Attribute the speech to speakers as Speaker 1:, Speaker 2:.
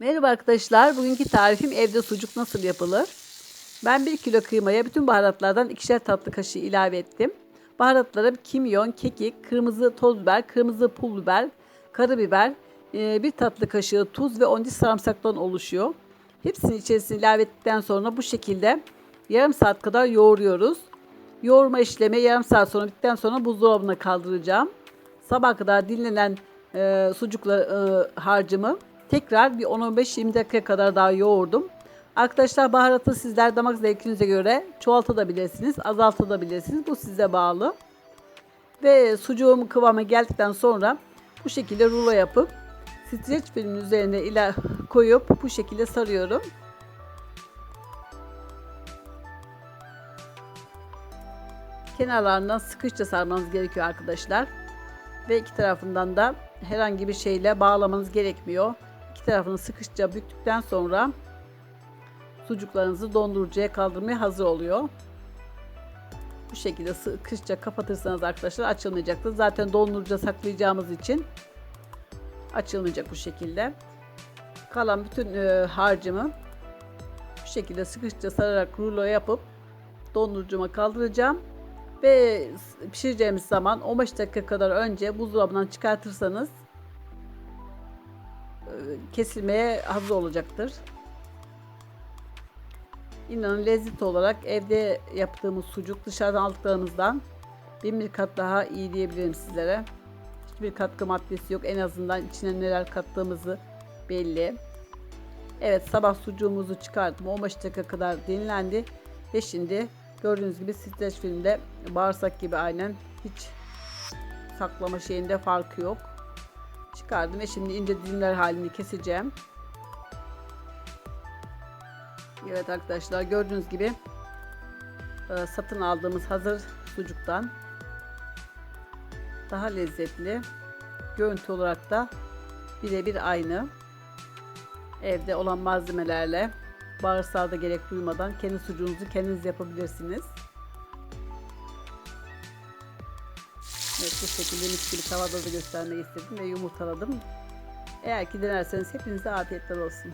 Speaker 1: Merhaba arkadaşlar. Bugünkü tarifim evde sucuk nasıl yapılır? Ben 1 kilo kıymaya bütün baharatlardan ikişer tatlı kaşığı ilave ettim. Baharatlarım kimyon, kekik, kırmızı toz biber, kırmızı pul biber, karabiber, e, bir tatlı kaşığı tuz ve 10 diş sarımsaktan oluşuyor. Hepsini içerisine ilave ettikten sonra bu şekilde yarım saat kadar yoğuruyoruz. Yoğurma işlemi yarım saat sonra bittikten sonra buzdolabına kaldıracağım. Sabah kadar dinlenen e, sucukla e, harcımı tekrar bir 10-15-20 dakika kadar daha yoğurdum. Arkadaşlar baharatı sizler damak zevkinize göre çoğaltabilirsiniz, azaltabilirsiniz. Bu size bağlı. Ve sucuğum kıvama geldikten sonra bu şekilde rulo yapıp streç filmin üzerine ila koyup bu şekilde sarıyorum. Kenarlarından sıkışça sarmanız gerekiyor arkadaşlar. Ve iki tarafından da herhangi bir şeyle bağlamanız gerekmiyor. İki tarafını sıkışça büktükten sonra sucuklarınızı dondurucuya kaldırmaya hazır oluyor. Bu şekilde sıkışça kapatırsanız arkadaşlar açılmayacaktır. Zaten dondurucuya saklayacağımız için açılmayacak bu şekilde. Kalan bütün e, harcımı bu şekilde sıkışça sararak rulo yapıp dondurucuma kaldıracağım. Ve pişireceğimiz zaman 15 dakika kadar önce buzdolabından çıkartırsanız kesilmeye hazır olacaktır. İnanın lezzet olarak evde yaptığımız sucuk dışarıdan aldıklarımızdan bin bir kat daha iyi diyebilirim sizlere. Hiçbir katkı maddesi yok. En azından içine neler kattığımızı belli. Evet sabah sucuğumuzu çıkarttım. 15 dakika kadar dinlendi. Ve şimdi gördüğünüz gibi streç filmde bağırsak gibi aynen hiç saklama şeyinde farkı yok. Çıkardım ve şimdi ince dilimler halini keseceğim. Evet arkadaşlar gördüğünüz gibi e, satın aldığımız hazır sucuktan daha lezzetli. Görüntü olarak da birebir aynı. Evde olan malzemelerle bağırsağa da gerek duymadan kendi sucuğunuzu kendiniz yapabilirsiniz. Evet bu şekilde mis gibi tavada da göstermek istedim ve yumurtaladım. Eğer ki denerseniz hepinize afiyetler olsun.